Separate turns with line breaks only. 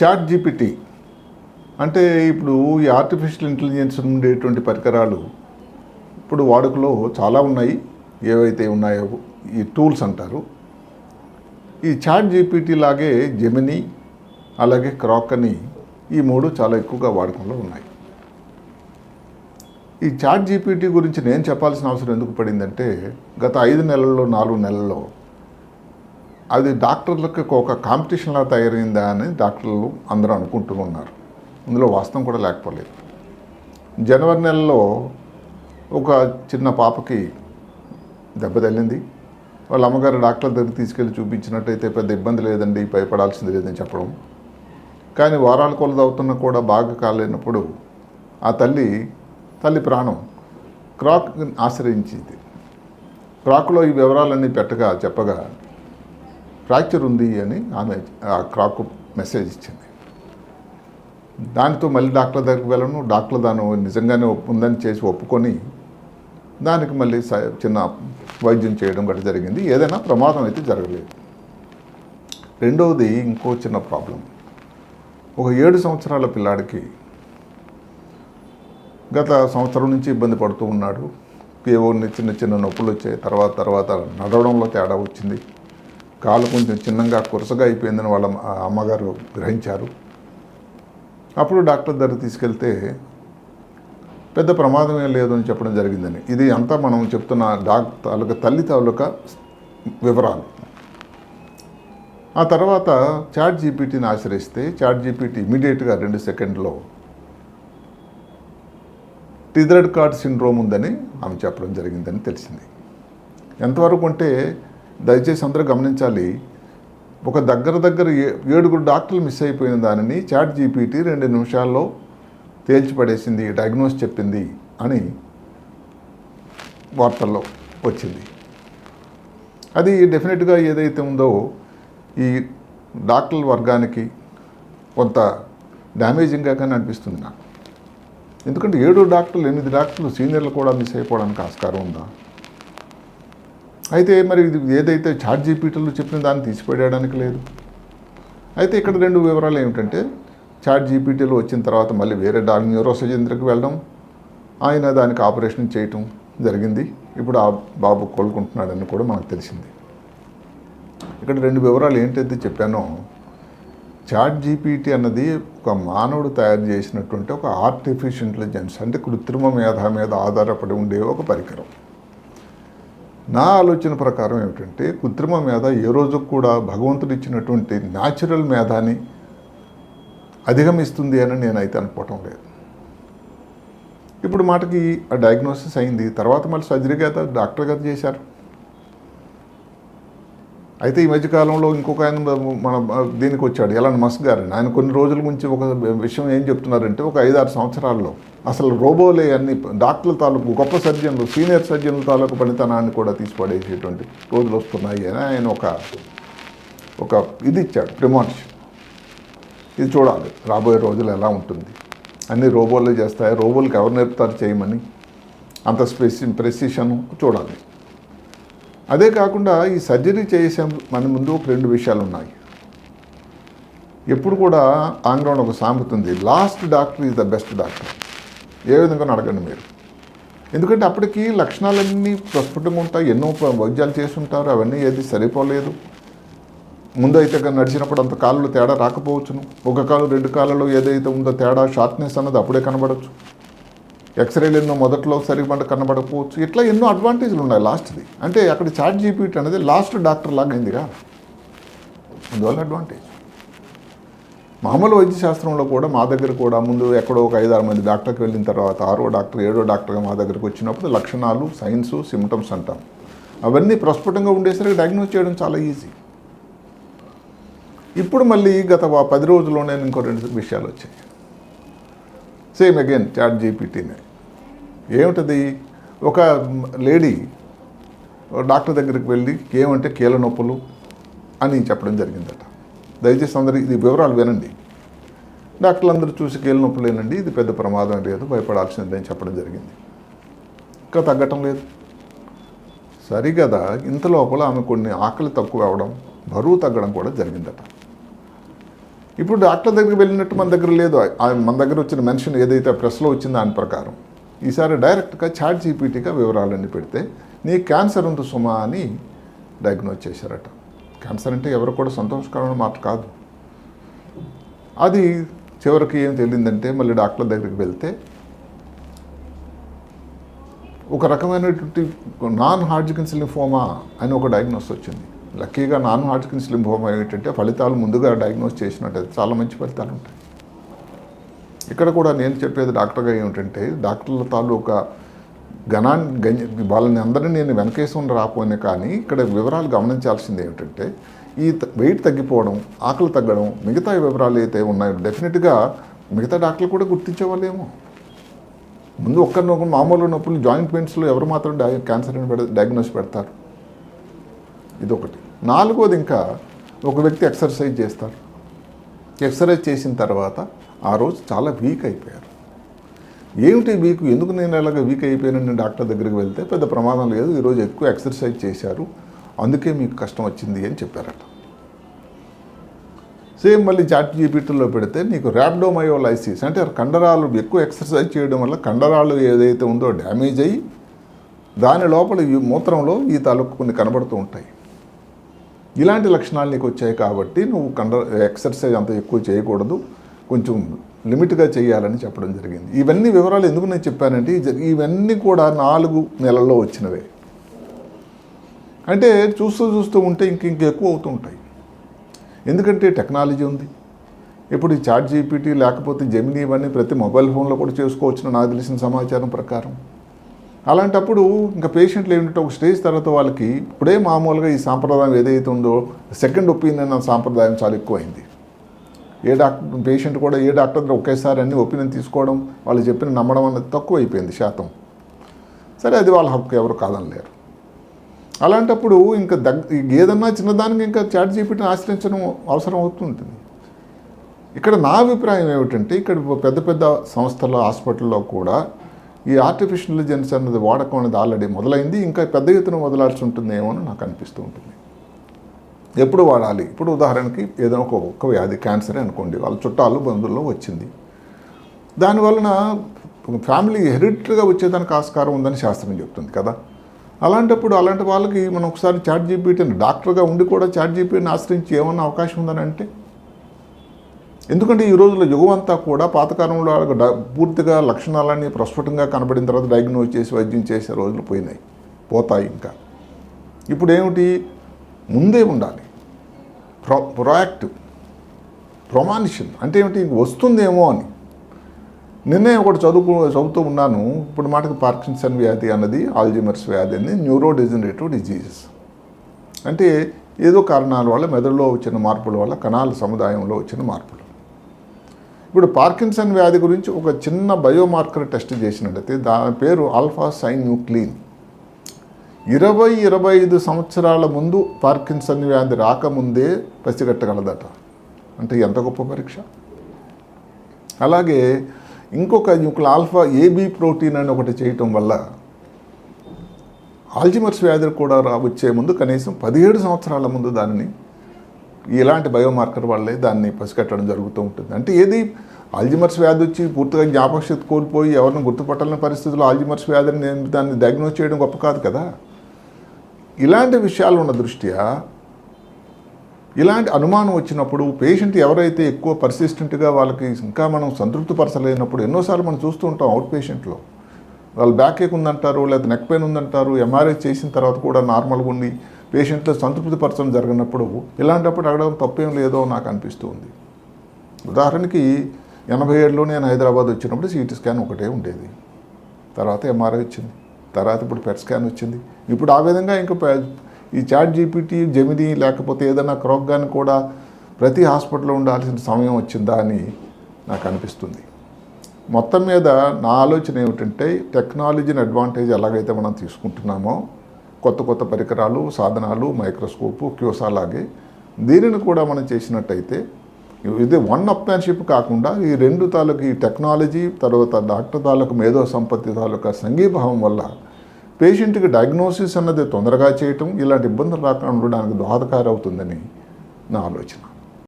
Chat GPT. అంటే ఇప్పుడు ఈ ఆర్టిఫిషియల్ ఇంటెలిజెన్స్ ఉండేటువంటి పరికరాలు ఇప్పుడు వాడుకలో చాలా ఉన్నాయి. ఏవైతే ఉన్నాయో ఈ టూల్స్ అంటారు. ఈ చాట్ జీపీటీ లాగే జెమిని అలాగే క్రాక్ అని ఈ మూడు చాలా ఎక్కువగా వాడకంలో ఉన్నాయి. ఈ చాట్ జీపీటీ గురించి నేను చెప్పాల్సిన అవసరం ఎందుకు పడిందంటే గత ఐదు నెలల్లో నాలుగు నెలల్లో అది డాక్టర్లకు ఒక కాంపిటీషన్లా తయారైందా అని డాక్టర్లు అందరూ అనుకుంటూ ఉన్నారు. ఇందులో వాస్తవం కూడా లేకపోలేదు. జనవరి నెలలో ఒక చిన్న పాపకి దెబ్బ తగిలింది. వాళ్ళ అమ్మగారు డాక్టర్ దగ్గరికి తీసుకెళ్ళి చూపించినట్టయితే పెద్ద ఇబ్బంది లేదండి భయపడాల్సింది లేదని చెప్పడం. కానీ వారాల కొలది అవుతున్న కూడా బాగా కాలేనప్పుడు ఆ తల్లి తల్లి ప్రాణం క్రాక్ ఆశ్రయించింది. క్రాక్లో ఈ వివరాలన్నీ పెట్టగా చెప్పగా ఫ్రాక్చర్ ఉంది అని ఆమె ఆ క్రాక్ మెసేజ్ ఇచ్చింది. దానితో మళ్ళీ డాక్టర్ దగ్గరికి వెళ్ళను. డాక్టర్ దాని నిజంగానే ఒప్పు- ఉందని చేసి ఒప్పుకొని దానికి మళ్ళీ స- చిన్న వైద్యం చేయడం గట్రా జరిగింది. ఏదైనా ప్రమాదం అయితే జరగలేదు. రెండవది ఇంకో చిన్న ప్రాబ్లం. ఒక ఏడు సంవత్సరాల పిల్లాడికి గత సంవత్సరం నుంచి ఇబ్బంది పడుతూ ఉన్నాడు. ఏవో చిన్న చిన్న నొప్పులు వచ్చాయి తర్వాత తర్వాత నడవడంలో తేడా వచ్చింది. కాలు కొంచెం చిన్నగా కురసగా అయిపోయిందని వాళ్ళ అమ్మగారు గ్రహించారు. అప్పుడు డాక్టర్ దగ్గర తీసుకెళ్తే పెద్ద ప్రమాదం ఏం లేదు అని చెప్పడం జరిగిందని. ఇది అంతా మనం చెప్తున్న డాక్ తాలూకా తల్లి తాలూకా వివరాలు. ఆ తర్వాత చాట్ జీపీటీని ఆశ్రయిస్తే చాట్ జీపీటీ ఇమీడియట్గా రెండు సెకండ్లో టిథర్డ్ కార్డ్ సిండ్రోమ్ ఉందని ఆమె చెప్పడం జరిగిందని తెలిసింది. ఎంతవరకు అంటే దయచేసి అందరూ గమనించాలి. ఒక దగ్గర దగ్గర ఏ- ఏడుగురు డాక్టర్లు మిస్ అయిపోయిన దానిని చాట్ జీపీటీ రెండు నిమిషాల్లో తేల్చిపడేసింది డయాగ్నోస్ చెప్పింది అని వార్తల్లో వచ్చింది. అది డెఫినెట్గా ఏదైతే ఉందో ఈ డాక్టర్ల వర్గానికి కొంత డ్యామేజింగ్గా కానీ అనిపిస్తుంది నాకు. ఎందుకంటే ఏడు డాక్టర్లు ఎనిమిది డాక్టర్లు సీనియర్లు కూడా మిస్ అయిపోవడానికి ఆస్కారం ఉందా? అయితే మరి ఇది ఏదైతే చాట్ జీపీటీలు చెప్పిన దాన్ని తీసిపడేయడానికి లేదు. అయితే ఇక్కడ రెండు వివరాలు ఏమిటంటే చాట్ జీపీటీలో వచ్చిన తర్వాత మళ్ళీ వేరే డాక్టర్ న్యూరో వెళ్ళడం ఆయన దానికి ఆపరేషన్ చేయటం జరిగింది. ఇప్పుడు ఆ బాబు కోలుకుంటున్నాడని కూడా మనకు తెలిసింది. ఇక్కడ రెండు వివరాలు ఏంటైతే చెప్పానో చాట్ జీపీటీ అన్నది ఒక మానవుడు తయారు చేసినటువంటి ఒక ఆర్టిఫిషియల్ ఇంటెలిజెన్స్ అంటే కృత్రిమ మేధ మీద ఆధారపడి ఉండే ఒక పరికరం. నా ఆలోచన ప్రకారం ఏమిటంటే కృత్రిమ మేధ ఏ రోజు కూడా భగవంతుడు ఇచ్చినటువంటి న్యాచురల్ మేధాని అధిగమిస్తుంది అని నేనైతే అనుకోవటం లేదు. ఇప్పుడు మాటకి ఆ డయాగ్నోసిస్ అయింది తర్వాత మళ్ళీ సర్జరీ కదా డాక్టర్ గారు చేశారు. అయితే ఈ మధ్యకాలంలో ఇంకొక ఆయన మన దీనికి వచ్చాడు ఎలాన్ మస్క్ గారు. ఆయన కొన్ని రోజుల నుంచి ఒక విషయం ఏం చెప్తున్నారంటే ఒక ఐదారు సంవత్సరాల్లో అసలు రోబోలే అన్ని డాక్టర్ల తాలూకు గొప్ప సర్జన్లు సీనియర్ సర్జన్ల తాలూకు పనితనాన్ని కూడా తీసిపడేసేటువంటి రోజులు వస్తున్నాయి అని ఆయన ఒక ఒక ఇది ఇచ్చాడు ప్రిమాన్షన్ ఇది చూడాలి రాబోయే రోజులు ఎలా ఉంటుంది. అన్ని రోబోలే చేస్తాయి? రోబోలకు ఎవరు నేర్పుతారు చేయమని? అంత స్పెసి ప్రెసిషన్ చూడాలి. అదే కాకుండా ఈ సర్జరీ చేసే మన ముందు ఒక రెండు విషయాలు ఉన్నాయి. ఎప్పుడు కూడా ఆంగ్లంలో ఒక సామెత ఉంది last doctor is the best doctor ఏ విధంగా అడగండి మీరు? ఎందుకంటే అప్పటికి లక్షణాలన్నీ ప్రస్ఫుటంగా ఉంటాయి ఎన్నో వైద్యాలు చేస్తుంటారు అవన్నీ ఏది సరిపోలేదు. ముందు అయితే నడిచినప్పుడు అంత కాళ్ళలో తేడా రాకపోవచ్చును. ఒక కాలు రెండు కాళ్ళలో ఏదైతే ఉందో తేడా షార్ట్నెస్ అన్నది అప్పుడే కనబడచ్చు. ఎక్స్రేలు ఎన్నో మొదట్లో సరిపడ కనబడకపోవచ్చు. ఇట్లా ఎన్నో అడ్వాంటేజ్లు ఉన్నాయి లాస్ట్ది. అంటే అక్కడ చాట్ జీపీటీ అనేది లాస్ట్ డాక్టర్ లాగా అయిందిగా. అందువల్ల అడ్వాంటేజ్. మామూలు వైద్య శాస్త్రంలో కూడా మా దగ్గర కూడా ముందు ఎక్కడో ఒక ఐదారు మంది డాక్టర్కి వెళ్ళిన తర్వాత ఆరో డాక్టర్ ఏడో డాక్టర్గా మా దగ్గరకు వచ్చినప్పుడు లక్షణాలు సైన్స్ సిమ్టమ్స్ అంటాం. అవన్నీ ప్రస్ఫుటంగా ఉండేసరికి డయాగ్నోస్ చేయడం చాలా ఈజీ ఇప్పుడు మళ్ళీ గత పది రోజుల్లోనే ఇంకో రెండు విషయాలు వచ్చాయి. సేమ్ అగైన్ చాట్ జీపీటీనే ఏమిటది? ఒక లేడీ డాక్టర్ దగ్గరికి వెళ్ళి ఏమంటే కీళ్ళ నొప్పులు అని చెప్పడం జరిగిందట. దయచేసి అందరూ ఇది వివరాలు వినండి. డాక్టర్లు అందరూ చూసి లేనండి. ఇది పెద్ద ప్రమాదం లేదు. భయపడాల్సింది అని చెప్పడం జరిగింది. ఇంకా తగ్గటం లేదు. సరిగదా ఇంత లోపల ఆమె కొన్ని ఆకలి తక్కువ అవడం బరువు తగ్గడం కూడా జరిగిందట. ఇప్పుడు డాక్టర్ దగ్గరికి వెళ్ళినట్టు మన దగ్గర లేదు. మన దగ్గర వచ్చిన మెన్షన్ ఏదైతే ప్రెస్లో వచ్చిందో దాని ప్రకారం. ఈసారి డైరెక్ట్గా చాట్ జీపీటీగా వివరాలన్నీ పెడితే నీ క్యాన్సర్ ఉంది సుమా అని డయాగ్నోజ్ చేశారట. క్యాన్సర్ అంటే ఎవరు కూడా సంతోషకరమైన మాట కాదు. అది చివరికి ఏం తెలియదంటే మళ్ళీ డాక్టర్ దగ్గరికి వెళ్తే ఒక రకమైనటువంటి నాన్ హార్జికిన్స్ లింఫోమా అని ఒక డయాగ్నోస్ వచ్చింది. లక్కీగా నాన్ హార్జికిన్స్ లింఫోమా ఏంటంటే ఫలితాలు ముందుగా డయాగ్నోస్ చేసినట్టయితే చాలా మంచి ఫలితాలు ఉంటాయి. ఇక్కడ కూడా నేను చెప్పేది డాక్టర్గా ఏమిటంటే డాక్టర్ల తాలూకా ఘనాన్ని వాళ్ళని అందరినీ నేను వెనకేసుకుని రాపోయినా కానీ ఇక్కడ వివరాలు గమనించాల్సింది ఏమిటంటే ఈ త- వెయిట్ తగ్గిపోవడం ఆకలి తగ్గడం మిగతా వివరాలు అయితే ఉన్నాయో డెఫినెట్గా మిగతా డాక్టర్లు కూడా గుర్తించేవాళ్ళేమో. ముందు ఒక్కరిని మామూలు నొప్పులు జాయింట్ పెయిన్స్లో ఎవరు మాత్రం డై క్యాన్సర్ అని పెడ డయాగ్నోస్ పెడతారు. ఇదొకటి. నాలుగోది ఇంకా ఒక వ్యక్తి ఎక్సర్సైజ్ చేస్తారు. ఎక్సర్సైజ్ చేసిన తర్వాత ఆ రోజు చాలా వీక్ అయిపోయారు. ఏమిటి వీక్? ఎందుకు నేను అలాగ వీక్ అయిపోయానని డాక్టర్ దగ్గరికి వెళ్తే పెద్ద ప్రమాదం లేదు. ఈరోజు ఎక్కువ ఎక్సర్సైజ్ చేశారు. అందుకే మీకు కష్టం వచ్చింది అని చెప్పారట. సేమ్ మళ్ళీ చాట్ జీపీటీలో పెడితే నీకు ర్యాప్డోమయోలైసిస్ అంటే కండరాలు ఎక్కువ ఎక్సర్సైజ్ చేయడం వల్ల కండరాలు ఏదైతే ఉందో డ్యామేజ్ అయ్యి దాని లోపల ఈ మూత్రంలో ఈ తాలూకు కొన్ని కనబడుతూ ఉంటాయి. ఇలాంటి లక్షణాలు నీకు వచ్చాయి కాబట్టి నువ్వు కండ ఎక్సర్సైజ్ అంత ఎక్కువ చేయకూడదు. కొంచెం లిమిట్గా చేయాలని చెప్పడం జరిగింది. ఇవన్నీ వివరాలు ఎందుకు నేను చెప్పానంటే ఇవన్నీ కూడా నాలుగు నెలల్లో వచ్చినవే. అంటే చూస్తూ చూస్తూ ఉంటే ఇంక ఇంక ఎక్కువ అవుతూ ఉంటాయి. ఎందుకంటే టెక్నాలజీ ఉంది. ఇప్పుడు ఈ చాట్ జీపీటీ లేకపోతే జెమిని ఇవన్నీ ప్రతి మొబైల్ ఫోన్లో కూడా చేసుకోవచ్చు నాకు తెలిసిన సమాచారం ప్రకారం. అలాంటప్పుడు ఇంకా పేషెంట్లు ఏమిటంటే ఒక స్టేజ్ తర్వాత వాళ్ళకి ఇప్పుడే మామూలుగా ఈ సాంప్రదాయం ఏదైతే ఉందో సెకండ్ ఒపీనియన్ అన్న సాంప్రదాయం చాలా ఎక్కువైంది. ఏ డాక్టర్ పేషెంట్ కూడా ఏ డాక్టర్ దగ్గర ఒకేసారి అన్ని ఒపీనియన్ తీసుకోవడం వాళ్ళు చెప్పిన నమ్మడం అనేది తక్కువ అయిపోయింది శాతం. సరే అది వాళ్ళ హక్కు ఎవరు కాదనలేరు. అలాంటప్పుడు ఇంకా దగ్గ ఏదన్నా చిన్నదానికి ఇంకా చాట్ జీపీటీని ఆశ్రయించడం అవసరం అవుతుంటుంది ఇక్కడ నా అభిప్రాయం ఏమిటంటే ఇక్కడ పెద్ద పెద్ద సంస్థల హాస్పిటల్లో కూడా ఈ ఆర్టిఫిషియల్ ఇంటెలిజెన్స్ అన్నది వాడకం అనేది ఆల్రెడీ మొదలైంది ఇంకా పెద్ద ఎత్తున వదలాల్సి ఉంటుందేమో అని నాకు అనిపిస్తూ ఉంటుంది. ఎప్పుడు వాడాలి? ఇప్పుడు ఉదాహరణకి ఏదైనా ఒక ఒక్క వ్యాధి క్యాన్సర్ అనుకోండి. వాళ్ళ చుట్టాలు బంధువుల్లో వచ్చింది. దానివలన ఫ్యామిలీ హెరిటరీగా వచ్చేదానికి ఆస్కారం ఉందని శాస్త్రం చెప్తుంది కదా. అలాంటప్పుడు అలాంటి వాళ్ళకి మనం ఒకసారి చాట్ జీపీటీని డాక్టర్గా ఉండి కూడా చాట్ జీపీటీని ఆశ్రయించి ఏమన్నా అవకాశం ఉందని అంటే? ఎందుకంటే ఈ రోజుల్లో యుగం అంతా కూడా పాతకాలంలో డ- పూర్తిగా లక్షణాలన్నీ ప్రస్ఫుటంగా కనబడిన తర్వాత డయాగ్నోజ్ చేసి వైద్యం చేసే రోజులు పోయినాయి. పోతాయి ఇంకా. ఇప్పుడు ఏమిటి? ముందే ఉండాలి. ప్రో ప్రొయాక్టివ్ ప్రొమానిషన్ అంటే ఏమిటి? వస్తుందేమో అని. నిన్నే ఒకటి చదువుకు చదువుతూ ఉన్నాను. ఇప్పుడు మాటకి పార్కిన్సన్ వ్యాధి అన్నది ఆల్జిమర్స్ వ్యాధి అని న్యూరో డిజనరేటివ్ డిజీజెస్. అంటే ఏదో కారణాల వల్ల మెదడులో వచ్చిన మార్పుల వల్ల కణాల సముదాయంలో వచ్చిన మార్పులు. ఇప్పుడు పార్కిన్సన్ వ్యాధి గురించి ఒక చిన్న బయోమార్కర్ టెస్ట్ చేసినట్టయితే దాని పేరు ఆల్ఫా సైన్ న్యూక్లీన్ ఇరవై ఇరవై ఐదు సంవత్సరాల ముందు పార్కిన్సన్ వ్యాధి రాకముందే పసిగట్టగలదట. అంటే ఎంత గొప్ప పరీక్ష? అలాగే ఇంకొక న్యూక్ల ఆల్ఫా ఏబీ ప్రోటీన్ అని ఒకటి చేయటం వల్ల ఆల్జిమర్స్ వ్యాధి కూడా రా వచ్చే ముందు కనీసం పదిహేడు సంవత్సరాల ముందు దానిని ఇలాంటి బయోమార్కర్ వల్లే దాన్ని పసిగట్టడం జరుగుతూ ఉంటుంది. అంటే ఏది? ఆల్జిమర్స్ వ్యాధి వచ్చి పూర్తిగా జ్ఞాపకశక్తి కోల్పోయి ఎవరిని గుర్తుపట్టలేని పరిస్థితుల్లో ఆల్జిమర్స్ వ్యాధిని దాన్ని డయాగ్నోస్ చేయడం గొప్ప కాదు కదా. ఇలాంటి విషయాలు ఉన్న దృష్ట్యా ఇలాంటి అనుమానం వచ్చినప్పుడు పేషెంట్ ఎవరైతే ఎక్కువ పర్సిస్టెంట్గా వాళ్ళకి ఇంకా మనం సంతృప్తి పరచలేనప్పుడు ఎన్నోసార్లు మనం చూస్తూ ఉంటాం అవుట్ పేషెంట్లో. వాళ్ళు బ్యాక్ ఏక్ ఉందంటారు లేదా నెక్ పెయిన్ ఉందంటారు ఎంఆర్ఐ చేసిన తర్వాత కూడా నార్మల్గా ఉండి పేషెంట్లో సంతృప్తి పరచడం జరిగినప్పుడు ఇలాంటప్పుడు అడగడం తప్పేం లేదో నాకు అనిపిస్తూ ఉంది ఉదాహరణకి ఎనభై ఏడులో నేను హైదరాబాద్ వచ్చినప్పుడు సిటీ స్కాన్ ఒకటే ఉండేది. తర్వాత ఎంఆర్ఐ వచ్చింది. తర్వాత ఇప్పుడు పెట్ స్కాన్ వచ్చింది. ఇప్పుడు ఆ విధంగా ఇంకా ఈ చాట్ జీపీటీ జెమిని లేకపోతే ఏదైనా క్రోక్ కానీ కూడా ప్రతి హాస్పిటల్లో ఉండాల్సిన సమయం వచ్చిందా అని నాకు అనిపిస్తుంది. మొత్తం మీద నా ఆలోచన ఏమిటంటే టెక్నాలజీని అడ్వాంటేజ్ ఎలాగైతే మనం తీసుకుంటున్నామో కొత్త కొత్త పరికరాలు సాధనాలు మైక్రోస్కోపు క్యూసా అలాగే దీనిని కూడా మనం చేసినట్టయితే ఇది వన్ అప్మ్యాన్షిప్ కాకుండా ఈ రెండు తాలూకు ఈ టెక్నాలజీ తర్వాత డాక్టర్ తాలూకు మేధో సంపత్తి తాలూకా సంఘీభావం వల్ల పేషెంట్కి డయాగ్నోసిస్ అన్నది తొందరగా చేయటం ఇలాంటి ఇబ్బందులు రాకుండా ఉండడానికి దోహదకారి అవుతుందని నా ఆలోచన.